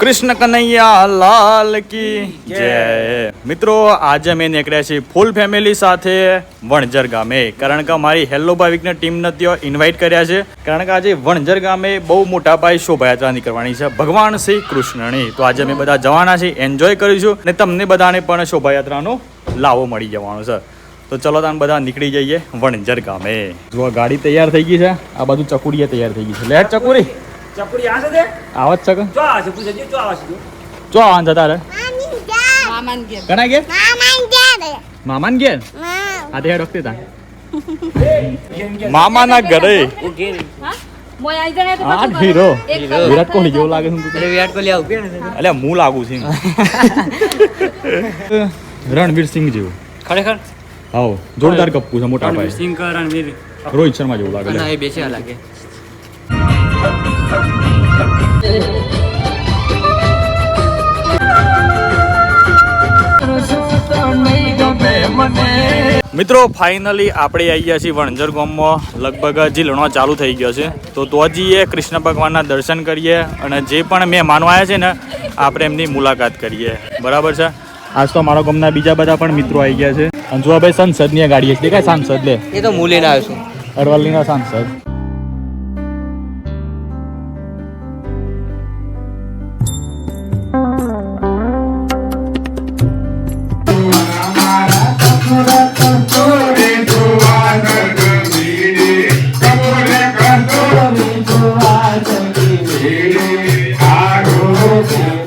કૃષ્ણ કનૈયા લાલ કી જય. મિત્રો આજે અમે નીકળ્યા છીએ ફૂલ ફેમિલી સાથે વણઝર ગામે. કારણ કે અમારી હેલો ભાવિકને ટીમને ત્યાં ઇન્વાઇટ કર્યા છે. કારણ કે આજે વણઝર ગામે બહુ મોટા પાયે શોભાયાત્રા નીકળવાની છે. ભગવાન શ્રી કૃષ્ણની. તો આજે અમે બધા જવાના છીએ એન્જોય કરીશું અને તમને બધાને પણ શોભાયાત્રાનો લાવો મળી જવાનો છે. તો ચલો તમે બધા નીકળી જઈએ વણઝર ગામે. જો ગાડી તૈયાર થઈ ગઈ છે. આ બાજુ ચકુડીએ તૈયાર થઈ ગઈ છે. લેટ ચકુરી ચપડી આ છે તે? છે જો આ છે પૂછે જો આ છે તું. ચો આવવાનું છે તારે મામાન ઘેર. કના ઘેર? મામાન ઘેર. મામાન ઘેર? આ તે. ડોક્ટર તા મામાના ઘરે. મોય આઈ જણે તો આ હીરો. વિરાટ કોહલી જેવું લાગે છે તું વિરાટ કોહલી આવું કે અલ્યા હું લાગુ છું રણવીર સિંહ જેવું. ખરેખર? હાઉ જોરદાર કપકુ છે મોટા ભાઈ સિંહ રણવીર? રોહિત શર્મા જેવું લાગે. એ બેસે લાગે. મિત્રો ફાઇનલી આપણે આવી ગયા છીએ વણઝર ગામમાં. લગભગ હજી લણવા ચાલુ થઈ ગયો છે. તો તો જઈએ કૃષ્ણ ભગવાનના દર્શન કરીએ અને જે પણ મહેમાનો આવ્યા છે ને આપણે એમની મુલાકાત કરીએ. બરાબર છે? આજ તો મારા ગામના બીજા બધા પણ મિત્રો આવી ગયા છે. અંજુઆભાઈ સંસદની ગાડી છે દેખાય સાંસદ લે. એ તો મૂલીના આવ્યો છું. અરવલ્લીના સાંસદ. você.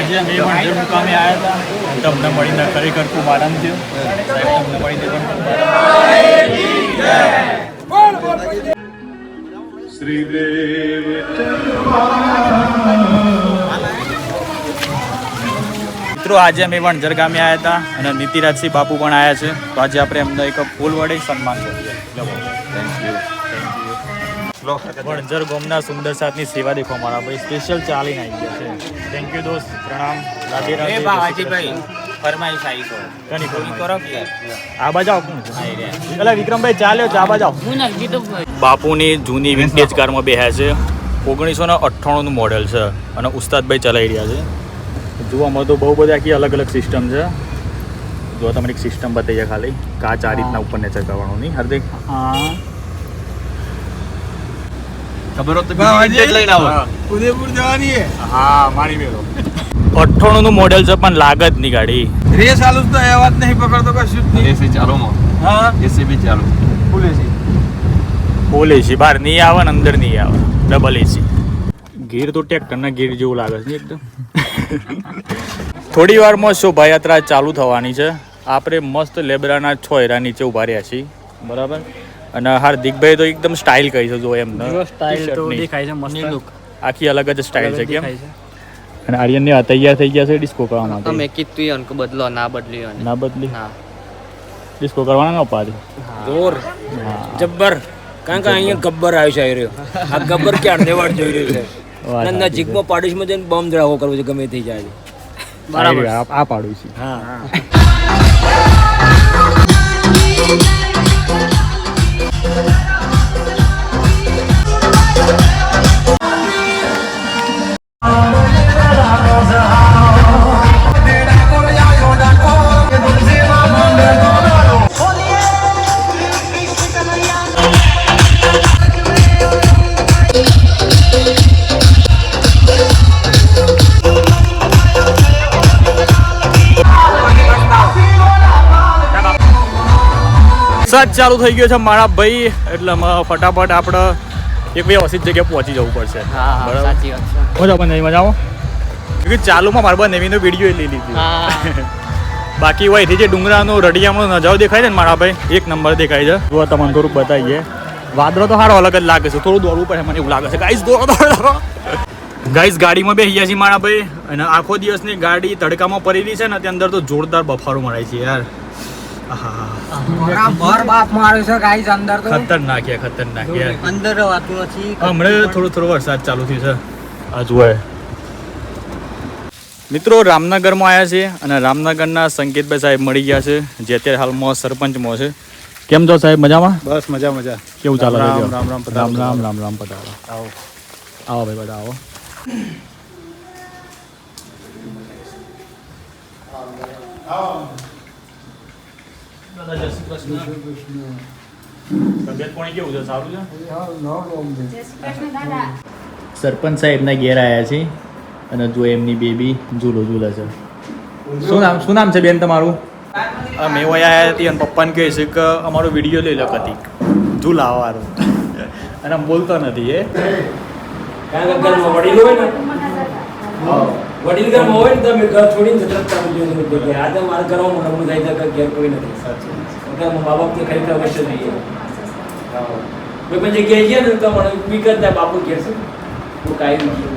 આજે અમે જે મુકામે આવ્યા હતા. તમને મળીને ખરેખર ખૂબ આનંદ થયો. સાહેબ તમને મળીને પણ ખૂબ મિત્રો આજે અમે પણ જરગામે આવ્યા હતા અને નીતિરાજસિંહ બાપુ પણ આવ્યા છે. તો આજે આપણે એમને એક ફૂલ વડે સન્માન કરીએ. વણઝર ગોમના સુંદર સાથની સેવા દેખો મારા ભાઈ સ્પેશિયલ ચાલીને આવી ગયા છે. થેન્ક યુ દોસ્ત. પ્રણામ. રાધે રાધે. એ બાવાજીભાઈ ફરમાઈશ આવી તો. કની પૂરી કરો આ બાજુ આવો. વિક્રમભાઈ ચાલ્યો આ બાજુ આવો. હું ના કીધું બાપુની જૂની વિન્ટેજ કારમાં બેહ્યા છે. ઓગણીસો ને અઠ્ઠાણુંનું મોડેલ છે અને ઉસ્તાદભાઈ ચલાવી રહ્યા છે. જોવામાં તો બહુ બધા આખી અલગ અલગ સિસ્ટમ છે. જો તમને એક સિસ્ટમ બતાવીએ ખાલી. કાચ આ રીતના ઉપર નેચર કરવાનું નહીં. હાર્દિક. ખબર હોત લઈને આવો. ઉદયપુર જવાની હે. હા મારી મેળો અઠ્ઠાણુંનું મોડેલ છે પણ લાગે જ નહીં ગાડી. રેસ આલુ તો એ વાત નહીં પકડતો કશું જ નહીં. એસી ચાલુ માં. હા? એસી બી ચાલુ. ફૂલ એસી. ફૂલ એસી. બહાર નહીં આવે ને અંદર નહીં આવે. Double AC. ગીર તો ટ્રેક્ટરના ગીર જેવું લાગે છે એકદમ? થોડી વારમાં શોભાયાત્રા ચાલુ થવાની છે. આપણે મસ્ત લેબરાના છોયરા નીચે ઊભા રહ્યા છીએ. બરાબર? અને હાર્દિકભાઈ તો એકદમ સ્ટાઇલ કહી છે જો એમ સ્ટાઇલ તો દેખાય છે મસ્ત. આખી અલગ જ સ્ટાઇલ છે કેમ? અને આર્યનને આ તૈયાર થઈ ગયા છે ડિસ્કો કરવા માટે. તમે કીધું અનકો બદલો ના બદલ્યો અને ના બદલી? હા. ડિસ્કો કરવાના ના પાડી જોર. જબ્બર. કારણ કે અહીંયા ગબ્બર આવ્યો છે આવી રહ્યો. આ ગબ્બર ક્યાં દેવાડ જોઈ રહ્યો છે. અને નજીકમાં પાડોશમાં જઈને બોમ્બ ધડાવો કરવો છે ગમે તે જાય. બરાબર. આ પાડું છું હા ચાલુ થઈ ગયો છે મારા ભાઈ એટલે ફટાફટ આપણે એક વ્યવસ્થિત જગ્યાએ પહોંચી જવું પડશે. હા હા મજા પણ નહીં મજામાં ચાલુમાં મારા બા નેવીનો વીડિયો લઈ લીધી. બાકી હોય જે ડુંગરાનો રડિયામણો નજારો દેખાય છે ને મારા ભાઈ એક નંબર દેખાય છે. જો તમને થોડુંક બતાવીએ. વાદળો તો સારો અલગ જ લાગે છે. થોડું દોડવું પડે મને એવું લાગે છે. ગાઈસ દોડો દોડો ગાઈસ ગાડીમાં બે છીએ મારા ભાઈ. અને આખો દિવસની ગાડી તડકામાં પડેલી છે ને તે અંદર તો જોરદાર બફારો મળે છે યાર. આહા. ભર બાપ મારે છે ગાઈસ અંદર તો. ખતરનાક યાર ખતરનાક યાર અંદર વાતું નથી હમણાં થોડો થોડો વરસાદ ચાલુ થયો છે. આ જુઓ. મિત્રો રામનગરમાં આવ્યા છે અને રામનગરના સંકેતભાઈ સાહેબ મળી ગયા છે જે અત્યારે હાલમાં સરપંચમાં છે. કેમ છો સાહેબ? મજામાં? બસ મજા મજા. કેવું ચાલે રામ રામ રામ રામ. રામ રામ રામ પધારો. આવો. આવો ભાઈ બધા આવો. તબિયત પાણી કેવું છે? સારું છે? સરપંચ સાહેબના ઘેર આવ્યા છે અને જો એમની બેબી ઝૂલો ઝૂલે છે. શું નામ શું નામ છે બેન તમારું? મેં વયા આવ્યા હતી અને પપ્પાને કહે છે કે અમારો વીડિયો લઈ લો કતિક. ઝૂલાવાળો અને આમ બોલતો નથી એ. કારણ કે ઘરમાં વડીલ હોય ને. વડીલ ઘરમાં હોય ને તમે ઘર છોડીને જતા હોય છે બધે કે આજે મારા ઘરમાં મોટા મોટું જાય છે કે ઘેર કોઈ નથી એટલે મા બાપ તો ખરેખર અવશ્ય જોઈએ કોઈ પણ જગ્યાએ જઈએ ને તો મને બી કરતા બાપુ ઘેર છે. હું કાંઈ નથી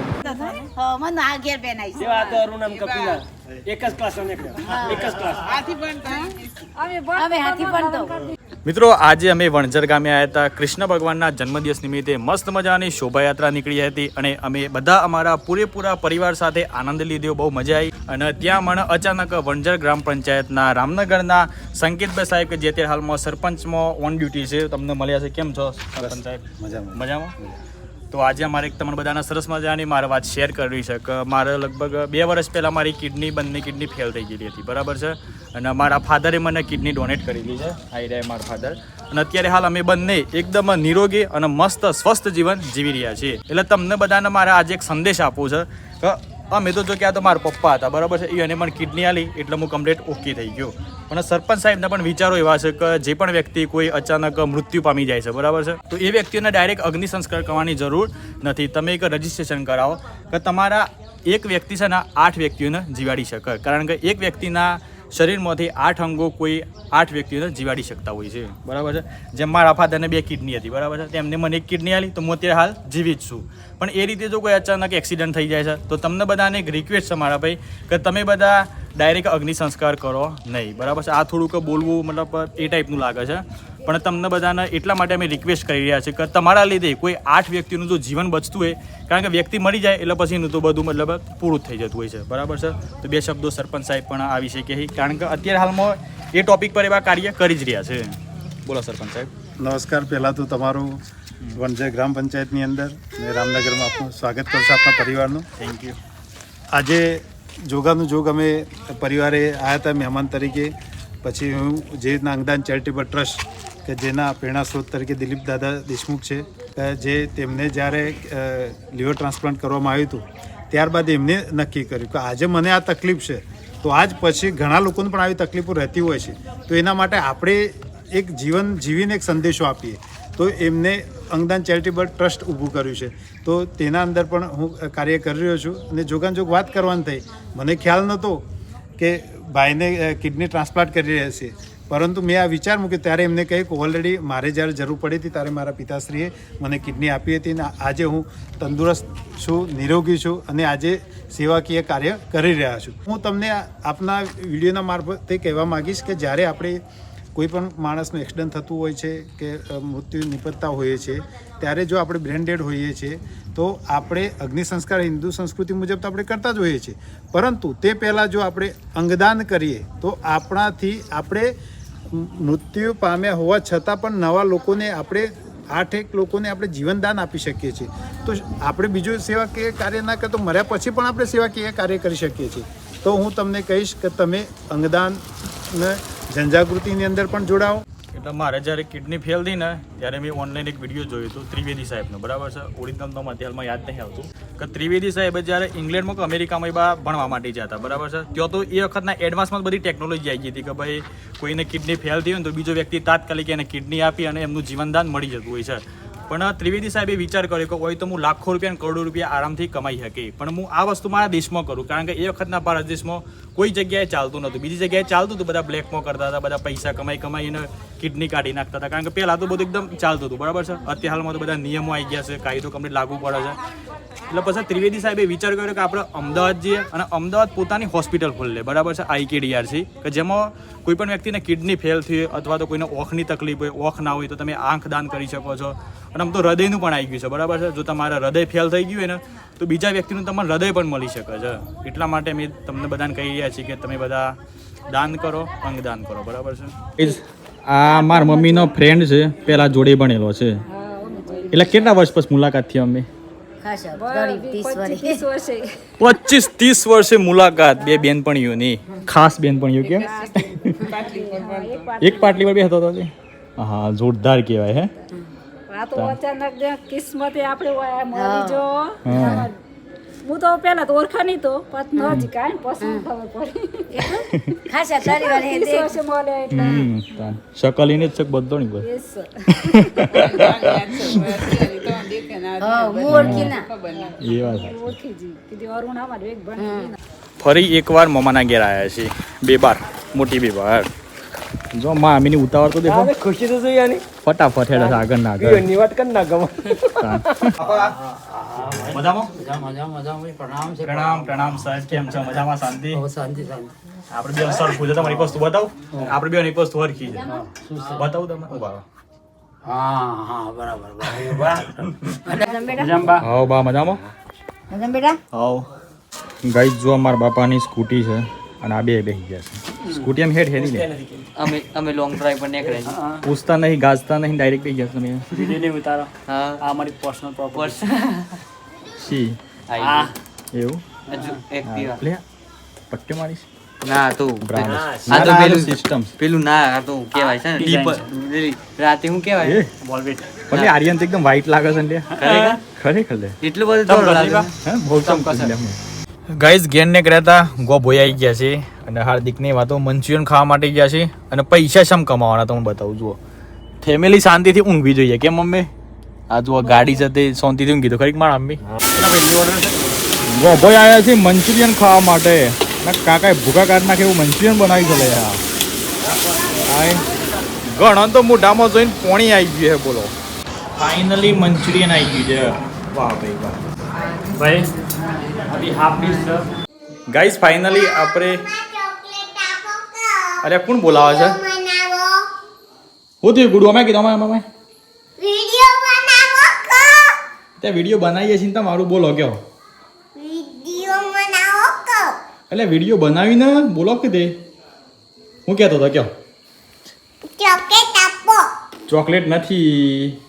મને આ ઘેર બેન આવી સેવા તો અરુણ કપિલા એક જ ક્લાસ એક જ ક્લાસ હાથી પણ તો. મિત્રો આજે અમે વણઝર ગામે આવ્યા હતા. કૃષ્ણ ભગવાનના જન્મદિવસ નિમિત્તે મસ્ત મજાની શોભાયાત્રા નીકળી હતી અને અમે બધા અમારા પૂરેપૂરા પરિવાર સાથે આનંદ લીધો બહુ મજા આવી અને ત્યાં મને અચાનક વણઝર ગ્રામ પંચાયતના રામનગરના સંકેતભાઈ સાહેબ કે જે તે હાલમાં સરપંચમાં ઓન ડ્યુટી છે તમને મળ્યા છે. કેમ છો સરપંચ સાહેબ? મજામાં? મજામાં. તો આજે અમારે એક તમને બધાના સરસ મજાની મારે વાત શેર કરવી છે કે મારે લગભગ બે વર્ષ પહેલાં મારી કિડની બંને કિડની ફેલ થઈ ગયેલી હતી. બરાબર છે? અને મારા ફાધરે મને કિડની ડોનેટ કરેલી છે. આઈ રહ્યા મારા ફાધર અને અત્યારે હાલ અમે બંને એકદમ નિરોગી અને મસ્ત, સ્વસ્થ જીવન જીવી રહ્યા છીએ. એટલે તમને બધાને મારે આજે એક સંદેશ આપવો છે કે અમે તો જો કે આ તો મારા પપ્પા હતા, બરાબર છે? એને પણ કિડની આલી, એટલે હું કમ્પ્લેટ ઓકે થઈ ગયો. અને સરપંચ સાહેબના પણ વિચારો એવા છે કે જે પણ વ્યક્તિ કોઈ અચાનક મૃત્યુ પામી જાય છે, બરાબર છે? તો એ વ્યક્તિઓને ડાયરેક્ટ અગ્નિ સંસ્કાર કરવાની જરૂર નથી. તમે એક રજિસ્ટ્રેશન કરાવો કે તમારા એક વ્યક્તિ છે ને આઠ વ્યક્તિઓને જીવાડી શકે. કારણ કે એક વ્યક્તિના શરીરમાંથી આઠ અંગો કોઈ આઠ વ્યક્તિઓને જીવાડી શકતા હોય છે. બરાબર છે? જેમ મારા ફાધરને બે કિડની હતી, બરાબર છે? તેમને મને એક કિડની આલી, તો હું અત્યારે હાલ જીવી જ છું. પણ એ રીતે જો કોઈ અચાનક એક્સિડન્ટ થઈ જાય છે, તો તમને બધાને એક રિક્વેસ્ટ છે મારા ભાઈ, કે તમે બધા ડાયરેક્ટ અગ્નિ સંસ્કાર કરો નહીં. બરાબર છે? આ થોડુંક બોલવું મતલબ એ ટાઈપનું લાગે છે. પણ તમને બધાને એટલા માટે અમે રિક્વેસ્ટ કરી રહ્યા છીએ કે તમારા લીધે કોઈ આઠ વ્યક્તિનું જો જીવન બચતું હોય કારણ કે વ્યક્તિ મરી જાય એટલે પછી એનું તો બધું મતલબ પૂરું થઈ જતું હોય છે. બરાબર છે? તો બે શબ્દો સરપંચ સાહેબ પણ આ વિશે કહે કારણ કે અત્યારે હાલમાં એ ટોપિક પર એવા કાર્ય કરી જ રહ્યા છે. બોલો સરપંચ સાહેબ. નમસ્કાર. પહેલાં તો તમારું વણઝર ગ્રામ પંચાયતની અંદર ને રામનગરમાં આપનું સ્વાગત કરું છું આપના પરિવારનું. થેન્ક યુ આજે જોગાનું જોગ અમે પરિવારે આવ્યા હતા મહેમાન તરીકે. પછી હું જે રીતના અંગદાન ચેરિટેબલ ટ્રસ્ટ કે જેના પ્રેરણા સ્ત્રોત તરીકે દિલીપ દાદા દેશમુખ છે જે તેમને જ્યારે લીવર ટ્રાન્સપ્લાન્ટ કરવામાં આવ્યું હતું, ત્યારબાદ એમને નક્કી કર્યું કે આજે મને આ તકલીફ છે, તો આજ પછી ઘણા લોકોને પણ આવી તકલીફો રહેતી હોય છે. તો એના માટે આપણે એક જીવન જીવીને એક સંદેશો આપીએ. તો એમને અંગદાન ચેરિટેબલ ટ્રસ્ટ ઊભું કર્યું છે. તો તેના અંદર પણ હું કાર્ય કરી રહ્યો છું અને જોગાનજોગ વાત કરવાની થઈ. મને ખ્યાલ નહોતો કે ભાઈને કિડની ટ્રાન્સપ્લાન્ટ કરી રહ્યા છે. પરંતુ મેં આ વિચાર મૂક્યો ત્યારે એમને કહ્યું કે ઓલરેડી મારે જ્યારે જરૂર પડી હતી ત્યારે મારા પિતાશ્રીએ મને કિડની આપી હતી અને આજે હું તંદુરસ્ત છું, નિરોગી છું અને આજે સેવાકીય કાર્ય કરી રહ્યા છું. હું તમને આપના વિડીયોના મારફતે કહેવા માગીશ કે જ્યારે આપણે કોઈ પણ માણસનું એક્સિડન્ટ થતું હોય છે કે મૃત્યુ નિપજતા હોઈએ છીએ ત્યારે જો આપણે બ્રેન્ડેડ હોઈએ છીએ તો આપણે અગ્નિ સંસ્કાર, હિન્દુ સંસ્કૃતિ મુજબ તો આપણે કરતા જ હોઈએ છીએ. પરંતુ તે પહેલાં જો આપણે અંગદાન કરીએ, તો આપણાથી આપણે મૃત્યુ પામ્યા હોવા છતાં પણ નવા લોકોને આપણે આઠ એક લોકોને આપણે જીવનદાન આપી શકીએ છીએ. તો આપણે બીજું સેવાકીય કાર્ય ના કરતો મર્યા પછી પણ આપણે સેવાકીય કાર્ય કરી શકીએ છીએ. તો હું તમને કહીશ કે તમે અંગદાન જનજાગૃતિની અંદર પણ જોડાઓ. એટલે મારે જ્યારે કિડની ફેલ થઈ ને, ત્યારે મેં ઓનલાઈન એક વીડિયો જોયું હતું, ત્રિવેદી સાહેબનો. બરાબર છે? ઓરિજિનલ મને હાલમાં યાદ નહીં આવતું. કે ત્રિવેદી સાહેબ જ્યારે ઇંગ્લેન્ડમાં કે અમેરિકામાં બા ભણવા માટે જતા બરાબર છે? ત્યાં તો એ વખતના એડવાન્સમાં બધી ટેકનોલોજી આવી ગઈ હતી કે ભાઈ, કોઈને કિડની ફેલ થઈ હોય ને તો બીજો વ્યક્તિ તાત્કાલિક એને કિડની આપી અને એમનું જીવનદાન મળી જતું હોય છે. પણ ત્રિવેદી સાહેબે વિચાર કર્યો કે હોય તો હું લાખો રૂપિયા કરોડો રૂપિયા આરામથી કમાઈ શકે પણ હું આ વસ્તુ મારા દેશમાં કરું, કારણ કે એ વખતના ભારત દેશમાં કોઈ જગ્યાએ ચાલતું નહોતું. બીજી જગ્યાએ ચાલતું હતું, બધા બ્લેકમાં કરતા હતા, બધા પૈસા કમાઈ કમાઈને કિડની કાઢી નાખતા હતા. કારણ કે પહેલાં તો બધું એકદમ ચાલતું હતું, બરાબર છે? અત્યારે હાલમાં તો બધા નિયમો આવી ગયા છે, કાયદો કમ્પ્લીટ લાગુ પડે છે. એટલે પછી ત્રિવેદી સાહેબે વિચાર કર્યો કે આપણે અમદાવાદ જઈએ અને અમદાવાદ પોતાની હોસ્પિટલ ખોલી બરાબર છે? આઈકેડીઆરસી કે જેમાં કોઈ પણ વ્યક્તિને કિડની ફેલ થઈ અથવા તો કોઈને ઓખની તકલીફ હોય, ઓખ ના હોય, તો તમે આંખ દાન કરી શકો છો. અને આમ તો હૃદયનું પણ આવી ગયું છે, બરાબર છે? જો તમારા હૃદય ફેલ થઈ ગયું હોય ને તો બીજા વ્યક્તિનું તમને હૃદય પણ મળી શકે છે. એટલા માટે મેં તમને બધાને કહી રહ્યા છીએ કે તમે બધા દાન કરો અંગદાન કરો. બરાબર છે? આ મારા મમ્મીનો ફ્રેન્ડ છે પેલા જોડે ભણેલો છે. એટલે કેટલા વર્ષ પછી મુલાકાત થઈ અમે પચીસ ત્રીસ વર્ષે મુલાકાત બે બેનપણીઓની ખાસ બેનપણીઓ કેમ? એક પાટલી પર બેસતો હતો તે? હા જોરદાર કહેવાય હે? આ તો અચાનક કિસ્મતે આપણે મળી જો. હું. તો પેલા તો ઓળખાની તો પછી ન જ કાઈ પસંદ ખબર પડી. ખાસ તારી વાલે હે દેખ. વર્ષે મળે એટલે. હમ તાન. શકલીને જ છે બધો ની. બસ ભણી ફરી એકવાર મમાના ઘેર આવ્યા છીએ. બે બાર. મોટી બે બાર. જો માં અમીની ઉતાવળ તો દેખો. ખુશી તો જોઈ આની. ફટાફટ હેડા આગળ ના આગળ એની વાત કર ના ગમે. મજામાં? પ્રણામ પ્રણામ સાહેબ. કેમ છો? મજામાં? શાંતિ? આપણે બે સર પૂછે તમારી એક વસ્તુ બતાવો? આપણે બે એક વસ્તુ હરખી છે. બતાવું તમે ઊભા રહો. મજામાં બેટા? હા બા. મજામાં? મજામાં બેટા? હાઉ ગાઈસ જો અમારા બાપાની સ્કૂટી છે. અને આ બે બેસી જશે સ્કૂટી એમ હેઠ હેરી ને અમે અમે લોંગ ડ્રાઈવ પર નીકળ્યા છીએ. પૂછતા નહીં ગાજતા નહીં ડાયરેક્ટ બેસી જશે તમે વીડિયો નહીં ઉતારો. હા. આ મારી પર્સનલ પ્રોપર્ટી શી? આવી એવું? હજુ એક દિવસ લે પટ્ટે મારીશ. ના તો આ તો પેલું સિસ્ટમ પેલું ના આ તો કહેવાય છે ને. રાતે હું કહેવાય? બોલવેટ પણ આર્યન તો એકદમ વ્હાઈટ લાગે છે ને ખરેખર? ખરેખર એટલું બધું તો લાગે હે બહુ ગાઈઝ ગેનને રહેતા કહેતા ગો ભોઈ આવી ગયા છે અને હાર્દિકની વાતો મંચુરિયન ખાવા માટે ગયા છે અને પૈસા શમ કમાવાના તો હું બતાવું, જુઓ. ફેમિલી શાંતિથી ઊંઘવી જોઈએ, કેમ મમ્મી? આ જુઓ ગાડી સાથે શાંતિથી ઊંઘી તો ખરી મારા મમ્મી? ગો ભોઈ આવ્યા છે મંચુરિયન ખાવા માટે. કાકા ભૂકા કાઢ નાખે એવું મંચુરિયન બનાવી છે લે યાર ઘણા તો મોઢામાં જોઈને પોણી આવી ગયું છે, બોલો. ફાઇનલી મંચુરિયન આવી ગયું છે. વાહ ભાઈ વાહ. ભાઈ અભી હાફ ડીશ છે ગાઈઝ ફાઇનલી આપણે અરે કોણ બોલાવે છે હું થયું ગુડુ અમે કીધું અમે અમે ત્યાં વીડિયો બનાવીએ છીએ ને તમારું બોલો કયો એટલે વીડિયો બનાવીને બોલો કે તે હું કહેતો હતો કયો ચોકલેટ નથી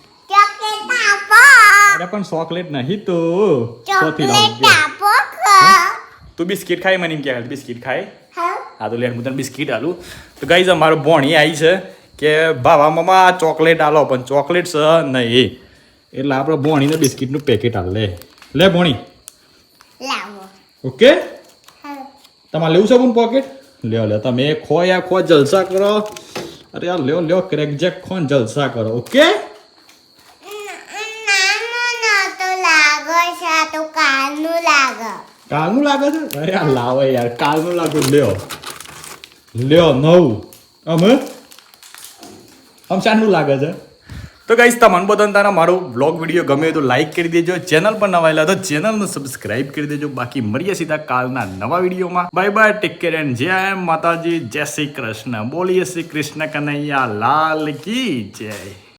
અરે પણ ચોકલેટ નહીં તો ચોથી લાવું કો તું બિસ્કિટ ખાઈ મને એમ કહે બિસ્કિટ ખાય હા તો લે હું તને બિસ્કિટ આલું તો ગાઈઝ અમારો ભોણી આવી છે કે બાબા મમ્મા ચોકલેટ આલો પણ ચોકલેટ છે નહીં એટલે આપણે ભોણીને બિસ્કિટનું પેકેટ આલ લે લે ભોણી લાવો ઓકે તમારે લેવું છે પણ પોકેટ લ્યો લ્યો તમે ખો યા ખો જલસા કરો અરે યાર લ્યો લ્યો ક્રેક જેક ખો જલસા કરો ઓકે નાનો તો લાગો છે આ તો કાલનું લાગે કાલનું લાગે છે? અરે યાર લાવો યાર, કાલનું લાગુ લ્યો. લ્યો, નવું. અમે આમ શાનું લાગે છે? તો ગાઈશ તમને બધાને તારા મારો બ્લોગ વીડિયો ગમે તો લાઈક કરી દેજો. ચેનલ પર નવા આવેલા તો ચેનલને સબસ્ક્રાઇબ કરી દેજો. બાકી મળીએ સીધા કાલના નવા વિડીયોમાં bye bye take care and જય માતાજી. જય શ્રી કૃષ્ણ. બોલીએ શ્રી કૃષ્ણ કનૈયા. લાલ કી જય.